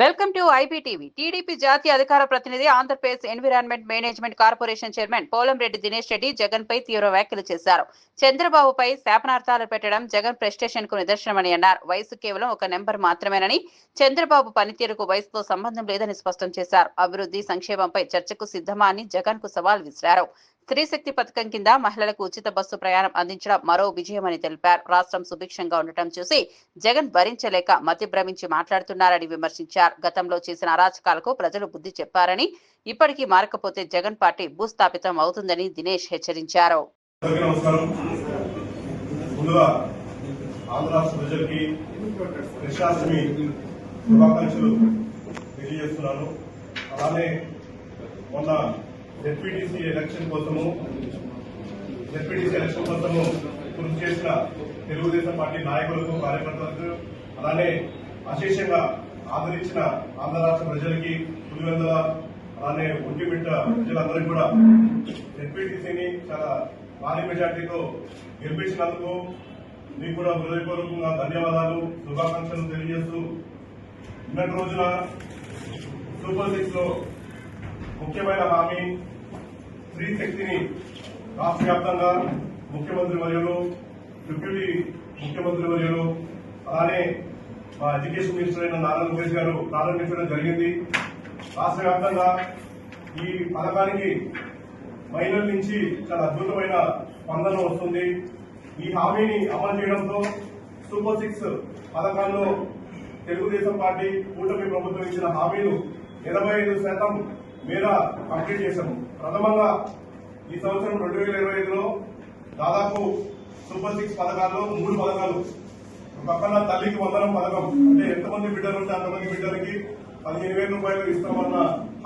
Welcome to IPTV. TDP జాతీయ అధికార ప్రతినిధి Andhra Pradesh environment management corporation chairman Polamreddy Dinesh Reddy Jagan పై తీవ్ర వ్యాఖ్యలు చేశారు. చంద్రబాబుపై శాపనార్థాలు పెట్టడం జగన్ ప్రెస్టేషన్కు నిదర్శనమని అన్నారు. వయసు కేవలం ఒక నెంబర్ మాత్రమేనని చంద్రబాబు పనితీరుకు వయసుతో సంబంధం లేదని స్పష్టం చేశారు. అభివృద్ధి సంక్షేమంపై చర్చకు సిద్ధమా అని జగన్కు సవాల్ విసిరారు. స్త్రీ శక్తి పథకం కింద మహిళలకు ఉచిత బస్సు ప్రయాణం అందించడం మరో విజయమని తెలిపారు. రాష్ట్రం సుభిక్షంగా ఉండటం చూసి జగన్ భరించలేక మతిభ్రమించి మాట్లాడుతున్నారని విమర్శించారు. గతంలో చేసిన అరాచకాలకు ప్రజలు బుద్ధి చెప్పారని ఇప్పటికీ మారకపోతే జగన్ పార్టీ భూస్థాపితం అవుతుందని దినేష్ హెచ్చరించారు. అలానే మొన్న జెడ్పీటీసీ ఎలక్షన్ కోసము జెడ్పీటీసీ ఎలక్షన్ కోసము కృషి చేసిన తెలుగుదేశం పార్టీ నాయకులకు కార్యకర్తలకు అలానే అశేషంగా ఆదరించిన ఆంధ్ర రాష్ట్ర ప్రజలకి పులివెందుల అలానే ఒంటిమిట్ట ప్రజలందరికీ కూడా జెడ్పీటీసీని చాలా భారీ మెజార్టీతో గెలిపించినందుకు మీకు కూడా హృదయపూర్వకంగా ధన్యవాదాలు శుభాకాంక్షలు తెలియజేస్తూ నిన్నటి రోజున సూపర్ సిక్స్లో ముఖ్యమైన హామీ స్త్రీ శక్తిని రాష్ట్ర వ్యాప్తంగా ముఖ్యమంత్రి వర్యులు డిప్యూటీ ముఖ్యమంత్రి వర్యులు అలానే మా ఎడ్యుకేషన్ మినిస్టర్ అయిన నారా లోకేష్ గారు ప్రారంభించడం జరిగింది. రాష్ట్ర వ్యాప్తంగా ఈ పథకానికి మహిళల నుంచి చాలా అద్భుతమైన స్పందన వస్తుంది. ఈ హామీని అమలు చేయడంతో సూపర్ సిక్స్ పథకాల్లో తెలుగుదేశం పార్టీ కూటమి ప్రభుత్వం ఇచ్చిన హామీలు ఇరవై ఐదు శాతం మేర కంప్లీట్ చేశాము. ప్రథమంగా ఈ సంవత్సరం రెండు వేల ఇరవై ఐదులో దాదాపు సూపర్ సిక్స్ పథకాల్లో మూడు పథకాలు. పక్కన తల్లికి వందనం పథకం. అంటే ఎంతమంది బిడ్డలు ఉంటే అంతమంది బిడ్డలకి పదిహేను వేల రూపాయలు ఇస్తామన్న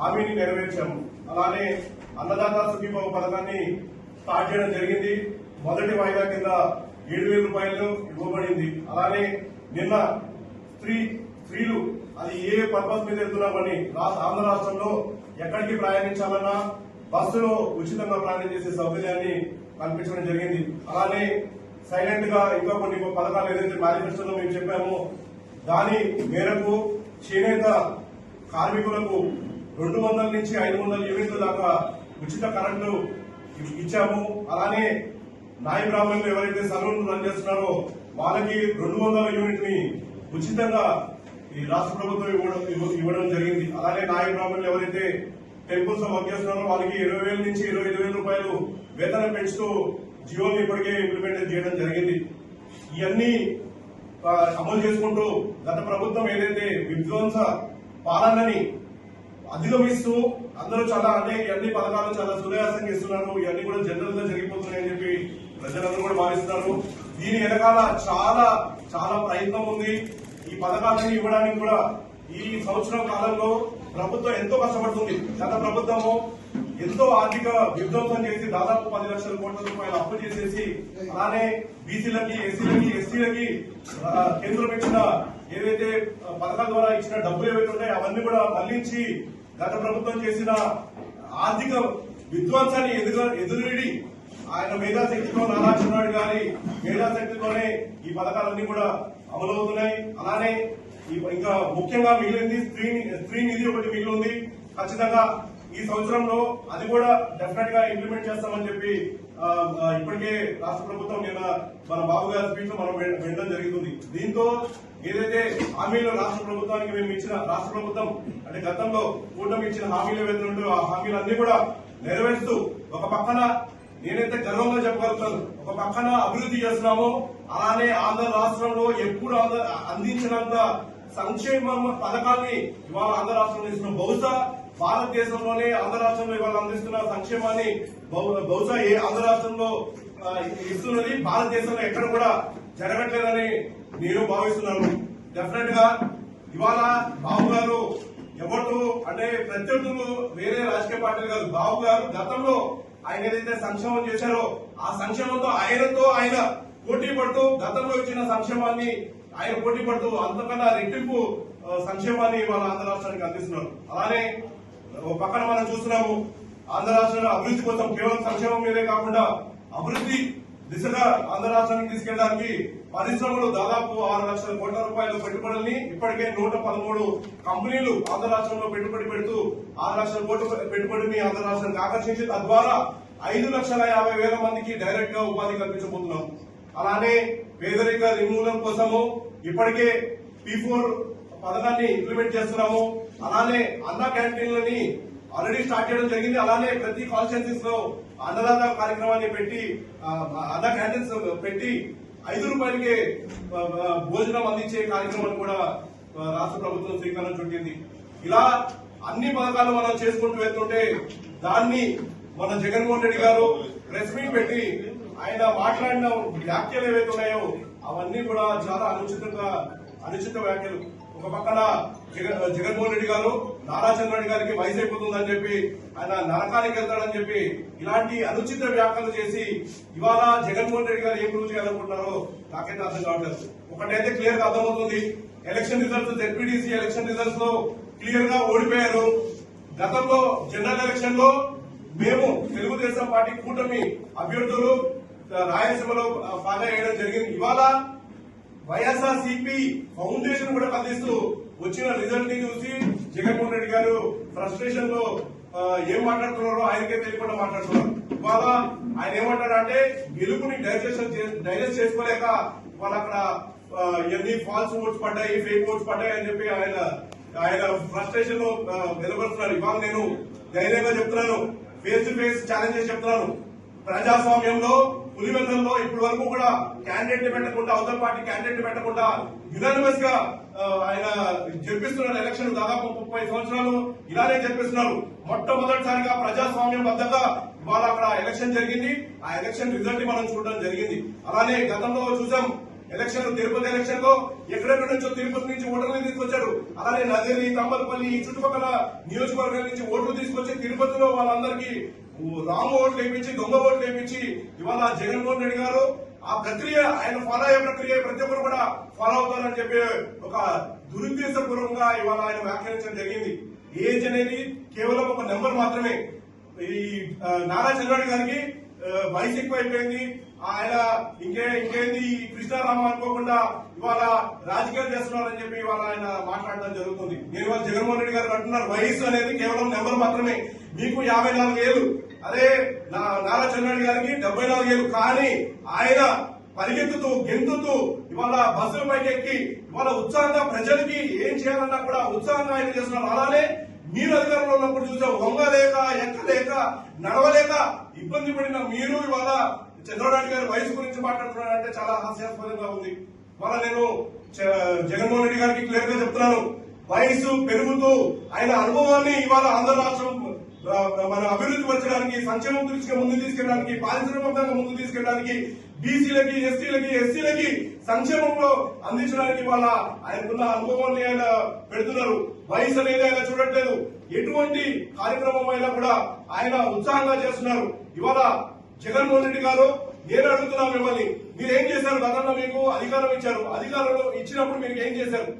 హామీని నెరవేర్చాము. అలానే అన్నదాత సుఖీభావ పథకాన్ని స్టార్ట్ చేయడం జరిగింది. మొదటి వాయిదా కింద ఏడు వేల రూపాయలు ఇవ్వబడింది. అలానే నిన్న స్త్రీ స్త్రీలు అది ఏ పర్పస్ మీద వెళ్తున్నామని ఆంధ్ర రాష్ట్రంలో ఎక్కడికి ప్రయాణించాలన్నా బస్సులో ఉచితంగా ప్రయాణం చేసే సౌకర్యాన్ని కల్పించడం జరిగింది. అలానే సైలెంట్గా ఇంకా కొన్ని పథకాలు ఏదైతే మేనిఫెస్టోలో మేము చెప్పామో దాని మేరకు చేనేత కార్మికులకు రెండు వందల నుంచి ఐదు వందల యూనిట్ల దాకా ఉచిత కరెంటు ఇచ్చాము. అలానే నాయ బ్రాహ్మణులు ఎవరైతే సలూన్ రన్ చేస్తున్నారో వాళ్ళకి రెండు వందల యూనిట్ని ఉచితంగా ఈ రాష్ట్ర ప్రభుత్వం ఇవ్వడం ఇవ్వడం జరిగింది. అలానే నాయ బ్రాహ్మణులు ఎవరైతే టెంపుల్స్లో వర్క్ చేస్తున్నారో వాళ్ళకి ఇరవై వేల నుంచి ఇరవై ఐదు వేల రూపాయలు వేతనం పెంచుతూ జియోని ఇప్పటికే ఇంప్లిమెంట్ చేయడం జరిగింది. ఇవన్నీ అమలు చేసుకుంటూ గత ప్రభుత్వం ఏదైతే విధ్వంస పాలనని అధిగమిస్తూ అందరూ చాలా అంటే ఇవన్నీ పథకాలు చాలా సునాయాసంగా ఇస్తున్నారు ఇవన్నీ కూడా జనరల్గా జరిగిపోతున్నాయని చెప్పి ప్రజలందరూ కూడా భావిస్తున్నారు. దీని వెనకాల చాలా చాలా ప్రయత్నం ఉంది. ఈ పథకాలన్నీ ఇవ్వడానికి కూడా ఈ సంవత్సరం కాలంలో ప్రభుత్వం ఎంతో కష్టపడుతుంది. గత ప్రభుత్వము ఎంతో ఆర్థిక విధ్వంసం చేసి దాదాపు పది లక్షల కోట్ల రూపాయలు అప్పు చేసేసి అలానే బీసీలకి ఎస్సీలకి ఎస్టీలకి కేంద్రం ఇచ్చిన ఏదైతే పథకాల ద్వారా ఇచ్చిన డబ్బులు ఏవైతే ఉన్నాయో అవన్నీ కూడా మళ్ళించి గత ప్రభుత్వం చేసిన ఆర్థిక విధ్వంసాన్ని ఎదురు ఎదురుడి ఆయన మేధాశక్తితో నారాయణ గారి మేధాశక్తితోనే ఈ పథకాలన్నీ కూడా అమలవుతున్నాయి. అలానే ఇంకా ముఖ్యంగా మిగిలింది స్త్రీ స్త్రీ నిధి ఒకటి మిగిలి ఉంది ఖచ్చితంగా ఈ సంవత్సరంలో అది కూడా డెఫినెట్గా ఇంప్లిమెంట్ చేస్తామని చెప్పి ఇప్పటికే రాష్ట్ర ప్రభుత్వం నిన్న మన బాబు గారి స్పీచ్లో మనం వినడం జరుగుతుంది దీంతో ఏదైతే హామీలు రాష్ట్ర ప్రభుత్వానికి మేము ఇచ్చిన రాష్ట్ర ప్రభుత్వం అంటే గతంలో కూటమి ఇచ్చిన హామీలు ఏవైతే ఆ హామీలు అన్ని కూడా నెరవేరుస్తూ ఒక పక్కన నేనైతే గర్వంగా చెప్పగలుగుతాను ఒక పక్కన అభివృద్ధి చేస్తున్నాము. అలానే ఆంధ్ర రాష్ట్రంలో ఎప్పుడు అందించినంత సంక్షేమ పథకాన్ని ఇవాళ ఆంధ్ర రాష్ట్రంలో ఇస్తున్న బహుశా భారతదేశంలోనే ఆంధ్ర రాష్ట్రంలో ఇవాళ అందిస్తున్న సంక్షేమాన్ని బహు- బహుశా ఏ ఆంధ్ర రాష్ట్రంలో ఇస్తున్నది భారతదేశంలో ఎక్కడ కూడా జరగట్లేదని నేను భావిస్తున్నాను. డెఫినెట్గా ఇవాళ బాబు గారు ఎవరు అంటే ప్రత్యర్థులు వేరే రాజకీయ పార్టీలు కాదు. బాబు గారు గతంలో ఆయన ఏదైతే సంక్షేమం చేశారో ఆ సంక్షేమంతో ఆయనతో ఆయన పోటీ పడుతూ గతంలో ఇచ్చిన సంక్షేమాన్ని ఆయన పోటీ పడుతూ అంతకన్నా రెట్టింపు సంక్షేమాన్ని వాళ్ళ ఆంధ్ర రాష్ట్రానికి అందిస్తున్నారు. అలానే పక్కన మనం చూస్తున్నాము ఆంధ్ర రాష్ట్రంలో అభివృద్ధి కోసం కేవలం సంక్షేమం మీదే కాకుండా అభివృద్ధి దిశగా ఆంధ్ర రాష్ట్రానికి తీసుకెళ్ళడానికి పరిశ్రమలు దాదాపు ఆరు లక్షల కోట్ల రూపాయల పెట్టుబడుల్ని ఇప్పటికే నూట పదమూడు కంపెనీలు ఆంధ్ర రాష్ట్రంలో పెట్టుబడి పెడుతూ ఆరు లక్షల కోట్ల పెట్టుబడిని ఆంధ్ర రాష్ట్రానికి ఆకర్షించి తద్వారా ఐదు లక్షల యాభై వేల మందికి డైరెక్ట్గా ఉపాధి కల్పించబోతున్నాం అలానే పేదరిక నిర్మూలన కోసము ఇప్పటికే పీ ఫోర్ పథకాన్ని ఇంప్లిమెంట్ చేస్తున్నాము. అలానే అన్న క్యాంటీన్లని ఆల్రెడీ స్టార్ట్ చేయడం జరిగింది. అలానే ప్రతి కాన్స్టిట్యూన్సీస్లో అన్నదాత కార్యక్రమాన్ని పెట్టి అన్న క్యాంటీన్స్ పెట్టి ఐదు రూపాయలకే భోజనం అందించే కార్యక్రమాన్ని కూడా రాష్ట్ర ప్రభుత్వం శ్రీకారం చుట్టింది ఇలా అన్ని పథకాలు మనం చేసుకుంటూ వెళ్తుంటే దాన్ని మన జగన్మోహన్ రెడ్డి గారు ప్రెస్ మీట్ పెట్టి ఆయన మాట్లాడిన వ్యాఖ్యలు ఏవైతే ఉన్నాయో అవన్నీ కూడా చాలా అనుచితంగా అనుచిత వ్యాఖ్యలు. ఒక పక్కన జగన్ జగన్మోహన్ రెడ్డి గారు నారా చంద్రరెడ్డి గారికి వయసు అయిపోతుందని చెప్పి ఆయన నరకానికి వెళ్తాడని చెప్పి ఇలాంటి అనుచిత వ్యాఖ్యలు చేసి ఇవాళ జగన్మోహన్ రెడ్డి గారు ఏం ప్రూవ్ చేయాలనుకుంటున్నారో నాకైతే అర్థం కావట్లేదు. ఒకటైతే క్లియర్గా అర్థమవుతుంది. ఎలక్షన్ రిజల్ట్స్ జెడ్పీటీసీ ఎలక్షన్ రిజల్ట్స్లో క్లియర్గా ఓడిపోయారు. గతంలో జనరల్ ఎలక్షన్లో మేము తెలుగుదేశం పార్టీ కూటమి అభ్యర్థులు రాయలసీమలో ఆ, వేయడం జరిగింది. ఇవాళ వైఎస్ఆర్ సిపి ఫౌండేషన్ కూడా స్పందిస్తూ వచ్చిన రిజల్ట్ని చూసి జగన్మోహన్ రెడ్డి గారు ఫ్రస్ట్రేషన్లో ఏం మాట్లాడుతున్నారో ఆయనకే తెలియకుండా మాట్లాడుతున్నారు. ఇవాళ ఆయన ఏమంటారంటే గెలుపుని డైజెషన్ డైజెస్ట్ చేసుకోలేక వాళ్ళు అక్కడ ఎన్ని ఫాల్స్ ఓట్స్ పడ్డాయి ఫేక్ ఓట్స్ పడ్డాయి అని చెప్పి ఆయన ఆయన ఫ్రస్ట్రేషన్లో నిలబడుతున్నారు ఇవాళ నేను ధైర్యంగా చెప్తున్నాను ఫేస్ టు ఫేస్ ఛాలెంజెస్ చెప్తున్నాను. ప్రజాస్వామ్యంలో పులివెందల్లో ఇప్పటి వరకు కూడా క్యాండిడేట్ పెట్టకుండా అవతల పార్టీ క్యాండిడేట్ పెట్టకుండా యునానిమస్గా ఆయన జరిపిస్తున్నారు ఎలక్షన్ దాదాపు ముప్పై సంవత్సరాలు ఇలానే జరిపిస్తున్నారు మొట్టమొదటిసారిగా ప్రజాస్వామ్యం బద్దంగా ఇవాళ అక్కడ ఎలక్షన్ జరిగింది. ఆ ఎలక్షన్ రిజల్ట్ మనం చూడడం జరిగింది. అలానే గతంలో చూసాం ఎలక్షన్ తిరుపతి ఎలక్షన్లో ఎక్కడెక్కడి నుంచో తిరుపతి నుంచి ఓటర్లు తీసుకొచ్చారు. అలానే నగరి తమ్మలపల్లి ఈ చుట్టుపక్కల నియోజకవర్గాల నుంచి ఓట్లు తీసుకొచ్చి తిరుపతిలో వాళ్ళందరికీ రాంగ్ ఓట్లు వేయించి దొంగ ఓట్లు వేయించి ఇవాళ జగన్మోహన్ రెడ్డి గారు ఆ ప్రక్రియ ఆయన ఫాలో అయ్యే ప్రక్రియ ప్రతి ఒక్కరు కూడా ఫాలో అవుతారని చెప్పి ఒక దురుద్దేశపూర్వకంగా ఇవాళ ఆయన వ్యాఖ్యానించడం జరిగింది. ఏజ్ అనేది కేవలం ఒక నెంబర్ మాత్రమే. ఈ నారా చంద్రబాబు గారికి వయసు ఎక్కువ అయిపోయింది ఆయన ఇంకే ఇంకేంది? ఈ కృష్ణారామ అనుకోకుండా ఇవాళ రాజకీయాలు చేస్తున్నారని చెప్పి ఇవాళ ఆయన మాట్లాడడం జరుగుతుంది. నేను ఇవాళ జగన్మోహన్ రెడ్డి గారు అంటున్నారు వయసు అనేది కేవలం నెంబర్ మాత్రమే. మీకు యాభై నాలుగు ఏళ్ళు. అదే నా- నారా చంద్రబాబు గారికి డెబ్బై నాలుగు ఏళ్ళు. కానీ ఆయన పరిగెత్తుతూ గెంతుతూ ఇవాళ బస్సుల పైకి ఎక్కి ఇవాళ ఉత్సాహంగా ప్రజలకి ఏం చేయాలన్నా కూడా ఉత్సాహంగా ఆయన చేస్తున్నారు. అలానే మీరు అధికారంలో ఉన్నప్పుడు చూసాం వంగలేక ఎక్కలేక నడవలేక ఇబ్బంది పడిన మీరు ఇవాళ చంద్రబాబు గారి వయసు గురించి మాట్లాడుతున్నారంటే చాలా హాస్యాస్పదంగా ఉంది. ఇవాళ నేను జగన్మోహన్ రెడ్డి గారికి క్లియర్గా చెప్తున్నాను. వయసు పెరుగుతూ ఆయన అనుభవాన్ని ఇవాళ ఆంధ్ర రాష్ట్రం మన అభివృద్ధి పరచడానికి సంక్షేమం దృష్టిగా ముందు తీసుకెళ్ళడానికి పారిశ్రామికంగా ముందు తీసుకెళ్ళడానికి బీసీలకి ఎస్టీలకి ఎస్సీలకి సంక్షేమంలో అందించడానికి వాళ్ళ ఆయనకున్న అనుభవాన్ని ఆయన పెడుతున్నారు. వయసు అనేది ఆయన చూడట్లేదు. ఎటువంటి కార్యక్రమం అయినా కూడా ఆయన ఉత్సాహంగా చేస్తున్నారు. ఇవాళ జగన్మోహన్ రెడ్డి గారు నేను అడుగుతున్నాను మిమ్మల్ని మీరు ఏం చేశారు? గతంలో మీకు అధికారం ఇచ్చారు. అధికారంలో ఇచ్చినప్పుడు మీరు ఏం చేశారు?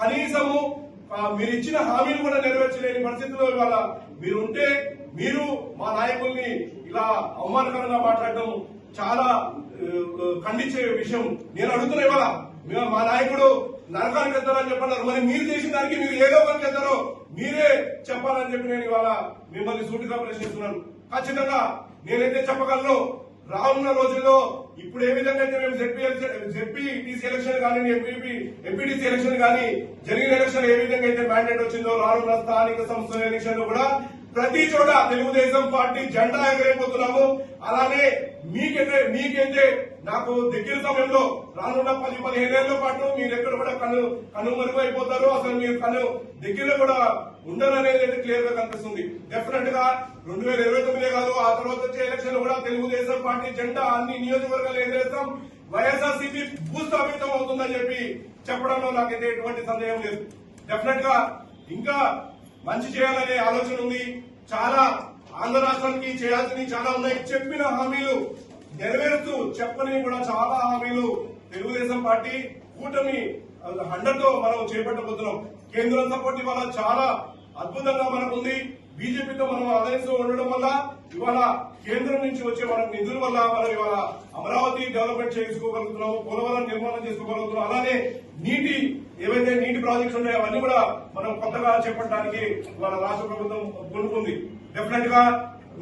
కనీసము మీరు ఇచ్చిన హామీలు కూడా నెరవేర్చలేని పరిస్థితిలో ఇవాళ మీరు ఉంటే మీరు మా నాయకుల్ని ఇలా అవమానకరంగా మాట్లాడడం చాలా ఖండించే విషయం నేను అడుగుతున్నా ఇవాళ. మేము- మా నాయకుడు నరకానికి వెళ్తారని చెప్పన్నారు. మరి మీరు చేసిన దానికి మీరు ఏదో లోకానికి వెళ్తారో మీరే చెప్పాలని చెప్పి నేను ఇవాళ మిమ్మల్ని సూటిగా ప్రశ్నిస్తున్నాను. ఖచ్చితంగా నేనైతే చెప్పగలను. రానున్న రోజుల్లో ఇప్పుడు ఏ విధంగా అయితే మేము జెడ్పీ జెడ్పీ టీసీ ఎలక్షన్ కానీ ఎంపీపీ ఎంపీటీసీ ఎలక్షన్ కానీ జరిగిన ఎలక్షన్ ఏ విధంగా అయితే మ్యాండేట్ వచ్చిందో రానున్న స్థానిక సంస్థల ఎలక్షన్లో కూడా ప్రతి చోట తెలుగుదేశం పార్టీ జెండా ఎగరైపోతున్నాము. అలానే మీకైతే మీకైతే నాకు దగ్గర సమయంలో రానున్న పది పదిహేనేళ్ళ పాటు మీరు ఎక్కడ కూడా కను కనుమరుగు అయిపోతారు. అసలు మీరు కను దగ్గరలో కూడా ఉండరు అనేది అయితే క్లియర్గా కనిపిస్తుంది. డెఫినెట్గా రెండు వేల ఇరవై తొమ్మిదే కాదు ఆ తర్వాత వచ్చే ఎలక్షన్ కూడా తెలుగుదేశం పార్టీ జెండా అన్ని నియోజకవర్గాలు ఎగరేస్తాం. వైఎస్ఆర్సీపీ భూస్థాపితం అవుతుందని చెప్పి చెప్పడంలో నాకైతే ఎటువంటి సందేహం లేదు. డెఫినెట్గా ఇంకా మంచి చేయాలనే ఆలోచన ఉంది. చాలా ఆంధ్ర రాష్ట్రానికి చేయాల్సినవి చాలా ఉన్నాయి. చెప్పిన హామీలు నెరవేరుతూ చెప్పని కూడా చాలా హామీలు తెలుగుదేశం పార్టీ కూటమి హండ్రెడ్తో మనం చేపట్టబోతున్నాం. కేంద్రం సపోర్ట్ ఇవాళ చాలా అద్భుతంగా మనకు ఉంది బీజేపీతో మనం అలయన్స్లో ఉండడం వల్ల ఇవాళ కేంద్రం నుంచి వచ్చే మనం నిధుల వల్ల మనం ఇవాళ అమరావతి డెవలప్మెంట్ చేసుకోగలుగుతున్నాము పోలవరం నిర్మాణం చేసుకోగలుగుతున్నాం అలానే నీటి ఏవైతే నీటి ప్రాజెక్ట్స్ ఉన్నాయో అవన్నీ కూడా మనం కొత్తగా చేపట్టడానికి ఇవాళ రాష్ట్ర ప్రభుత్వం కొనుక్కుంది డెఫినెట్గా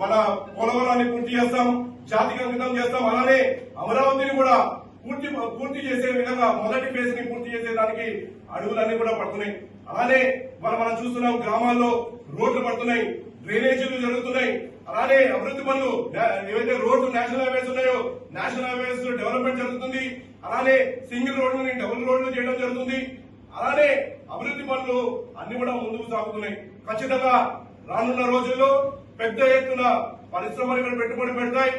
మన పోలవరాన్ని పూర్తి చేస్తాం జాతికి అంకితం చేస్తాం. అలానే అమరావతిని కూడా పూర్తి పూర్తి చేసే విధంగా మొదటి ఫేజ్ని పూర్తి చేసేదానికి అడుగులన్నీ కూడా పడుతున్నాయి. అలానే మనం మనం చూస్తున్నాం గ్రామాల్లో రోడ్లు పడుతున్నాయి డ్రైనేజీలు జరుగుతున్నాయి. అలానే అభివృద్ధి పనులు ఏవైతే రోడ్లు నేషనల్ హైవేస్ ఉన్నాయో నేషనల్ హైవేస్ డెవలప్మెంట్ జరుగుతుంది. అలానే సింగిల్ రోడ్లని డబుల్ రోడ్లు చేయడం జరుగుతుంది. అలానే అభివృద్ధి పనులు అన్ని కూడా ముందుకు సాగుతున్నాయి. ఖచ్చితంగా రానున్న రోజుల్లో పెద్ద ఎత్తున పరిశ్రమలు ఇక్కడ పెట్టుబడి పెడతాయి.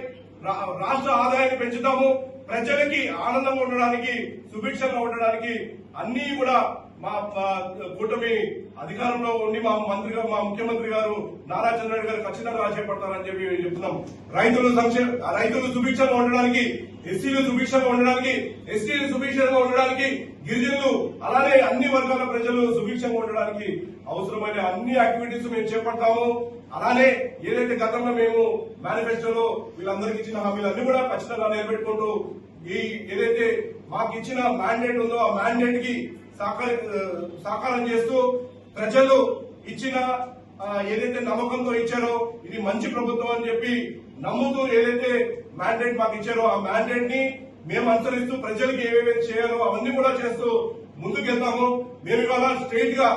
రా- రాష్ట్ర ఆదాయాన్ని పెంచుతాము. ప్రజలకి ఆనందంగా ఉండడానికి సుభిక్షంగా ఉండడానికి అన్ని కూడా మా కూటమి అధికారంలో ఉండి మా మంత్రి గారు మా ముఖ్యమంత్రి గారు నారా చంద్రబాబు గారు ఖచ్చితంగా చేపడతారని చెప్పి చెప్తున్నాం. రైతులు సంక్షేమ రైతులు సుభిక్షంగా ఉండడానికి ఎస్సీలు సుభిక్షంగా ఉండడానికి ఎస్టీలు సుభిక్షంగా ఉండడానికి గిరిజనులు అలానే అన్ని వర్గాల ప్రజలు సుభిక్షంగా ఉండడానికి అవసరమైన అన్ని యాక్టివిటీస్ మేము చేపడతాము. అలానే ఏదైతే గతంలో మేము మేనిఫెస్టోలో వీళ్ళందరికీ ఇచ్చిన హామీలన్నీ కూడా ఖచ్చితంగా నిలబెట్టుకుంటూ ఈ ఏదైతే మాకు ఇచ్చిన మ్యాండేట్ ఉందో ఆ మ్యాండేట్కి సాకార- సాకారం చేస్తూ ప్రజలు ఇచ్చిన ఏదైతే నమ్మకంతో ఇచ్చారో ఇది మంచి ప్రభుత్వం అని చెప్పి నమ్ముతూ ఏదైతే మ్యాండేట్ మాకు ఇచ్చారో ఆ మ్యాండేట్ని మేము అనుసరిస్తూ ప్రజలకి ఏమేమి చేయాలో అవన్నీ కూడా చేస్తూ ముందుకెళ్తాము. మేము ఇవాళ స్ట్రైట్గా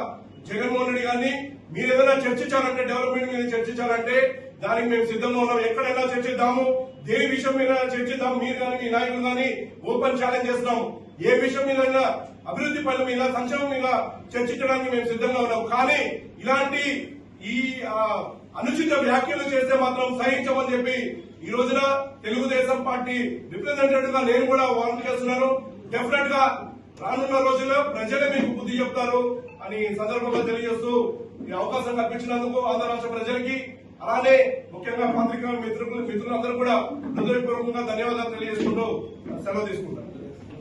జగన్మోహన్ రెడ్డి గారిని మీరు ఏదైనా చర్చించాలంటే డెవలప్మెంట్ మీద చర్చించాలంటే దానికి మేము సిద్ధంగా ఉన్నాం. ఎక్కడైనా చర్చిద్దాము. దేని విషయం మీద చర్చిద్దాం? మీరు కానీ మీ నాయకులు కానీ ఓపెన్ ఛాలెంజ్ చేస్తున్నాం. ఏ విషయం మీద అభివృద్ధి పనుల మీద సంక్షేమం మీద చర్చించడానికి మేము సిద్ధంగా ఉన్నాం. కానీ ఇలాంటి ఈ అనుచిత వ్యాఖ్యలు చేస్తే మాత్రం సహించమని చెప్పి ఈ రోజున తెలుగుదేశం పార్టీ రిప్రజెంటేటివ్గా నేను కూడా వార్న్ చేస్తున్నాను. డెఫినెట్గా రానున్న రోజుల్లో ప్రజలే మీకు బుద్ధి చెప్తారు అని సందర్భంగా తెలియజేస్తూ ఈ అవకాశం కల్పించినందుకు ఆంధ్ర రాష్ట్ర ప్రజలకి అలానే ముఖ్యంగా పత్రికా మిత్రులు మిత్రులందరూ కూడా హృదయపూర్వకంగా ధన్యవాదాలు తెలియజేసుకుంటూ సెలవు తీసుకుంటారు